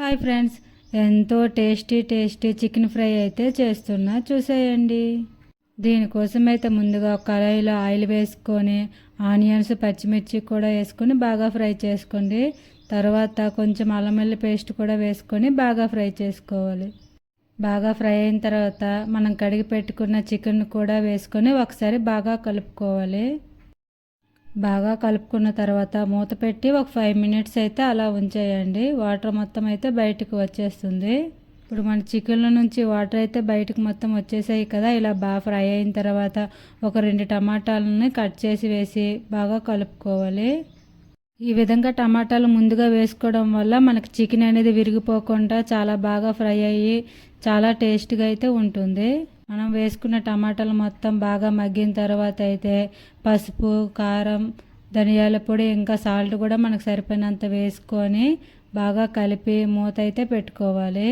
Hi friends. ఎంతో tasty tasty chicken fry అయితే చేస్తున్నా. చూసేయండి. దీనికోసం అయితే ముందుగా కళాయిలో ఆయిల్ వేసుకొని ఆనియన్స్ పచ్చిమిర్చి కూడా వేసుకొని బాగా ఫ్రై చేసుకోండి. తర్వాత కొంచెం అల్లం వెల్లి పేస్ట్ కూడా వేసుకొని బాగా ఫ్రై చేసుకోవాలి. బాగా ఫ్రై అయిన తర్వాత మనం కడిగి పెట్టుకున్న చికెన్ కూడా వేసుకొని ఒకసారి బాగా కలుపుకోవాలి. బాగా కలుపుకున్న తర్వాత మూత పెట్టి ఒక ఫైవ్ మినిట్స్ అయితే అలా ఉంచేయండి. వాటర్ మొత్తం అయితే బయటకు వచ్చేస్తుంది. ఇప్పుడు మన చికెన్ల నుంచి వాటర్ అయితే బయటకు మొత్తం వచ్చేసాయి కదా. ఇలా బాగా ఫ్రై అయిన తర్వాత ఒక రెండు టమాటాలని కట్ చేసి వేసి బాగా కలుపుకోవాలి. ఈ విధంగా టమాటాలు ముందుగా వేసుకోవడం వల్ల మనకి చికెన్ అనేది విరిగిపోకుండా చాలా బాగా ఫ్రై అయ్యి చాలా టేస్ట్గా అయితే ఉంటుంది. మనం వేసుకున్న టమాటాలు మొత్తం బాగా మగ్గిన తర్వాత అయితే పసుపు కారం ధనియాల పొడి ఇంకా సాల్ట్ కూడా మనకు సరిపోయినంత వేసుకొని బాగా కలిపి మూత అయితే పెట్టుకోవాలి.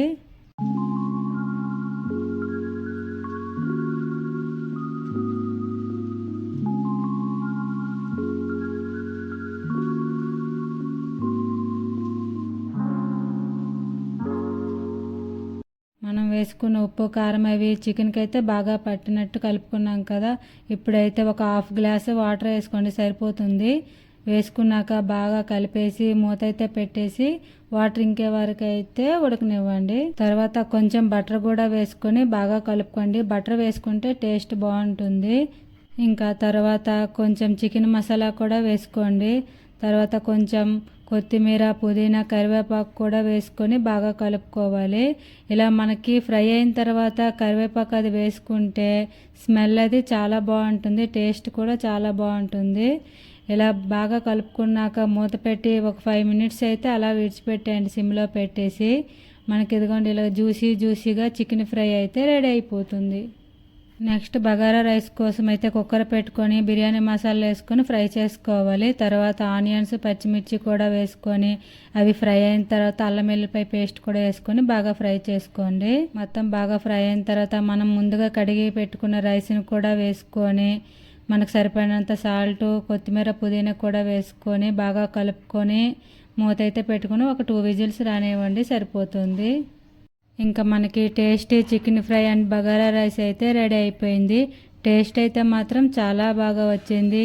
మనం వేసుకున్న ఉప్పు కారం అవి చికెన్కి అయితే బాగా పట్టినట్టు కలుపుకున్నాం కదా. ఇప్పుడైతే ఒక హాఫ్ గ్లాస్ వాటర్ వేసుకోండి సరిపోతుంది. వేసుకున్నాక బాగా కలిపేసి మూత అయితే పెట్టేసి వాటర్ ఇంకే వరకు అయితే ఉడకనివ్వండి. తర్వాత కొంచెం బటర్ కూడా వేసుకొని బాగా కలుపుకోండి. బటర్ వేసుకుంటే టేస్ట్ బాగుంటుంది. ఇంకా తర్వాత కొంచెం చికెన్ మసాలా కూడా వేసుకోండి. తర్వాత కొంచెం కొత్తిమీర పుదీనా కరివేపాకు కూడా వేసుకొని బాగా కలుపుకోవాలి. ఇలా మనకి ఫ్రై అయిన తర్వాత కరివేపాకు అది వేసుకుంటే స్మెల్ అది చాలా బాగుంటుంది టేస్ట్ కూడా చాలా బాగుంటుంది. ఇలా బాగా కలుపుకున్నాక మూత పెట్టి ఒక ఫైవ్ మినిట్స్ అయితే అలా విడిచిపెట్టేయండి సిమ్లో పెట్టేసి. మనకి ఇదిగోండి ఇలా జ్యూసీ జ్యూసీగా చికెన్ ఫ్రై అయితే రెడీ అయిపోతుంది. నెక్స్ట్ బగారా రైస్ కోసం అయితే కుక్కర్ పెట్టుకొని బిర్యానీ మసాలా వేసుకొని ఫ్రై చేసుకోవాలి. తర్వాత ఆనియన్స్ పచ్చిమిర్చి కూడా వేసుకొని అవి ఫ్రై అయిన తర్వాత అల్లం వెల్లిపాయ పేస్ట్ కూడా వేసుకొని బాగా ఫ్రై చేసుకోండి. మొత్తం బాగా ఫ్రై అయిన తర్వాత మనం ముందుగా కడిగి పెట్టుకున్న రైస్ని కూడా వేసుకొని మనకు సరిపడినంత సాల్ట్ కొత్తిమీర పుదీనా కూడా వేసుకొని బాగా కలుపుకొని మూత అయితే పెట్టుకొని ఒక టూ విజిల్స్ రానివ్వండి సరిపోతుంది. ఇంకా మనకి tasty chicken fry and bagara rice అయితే రెడీ అయిపోయింది. టేస్ట్ అయితే మాత్రం చాలా బాగా వచ్చింది.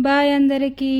బాయ్ అందరికీ.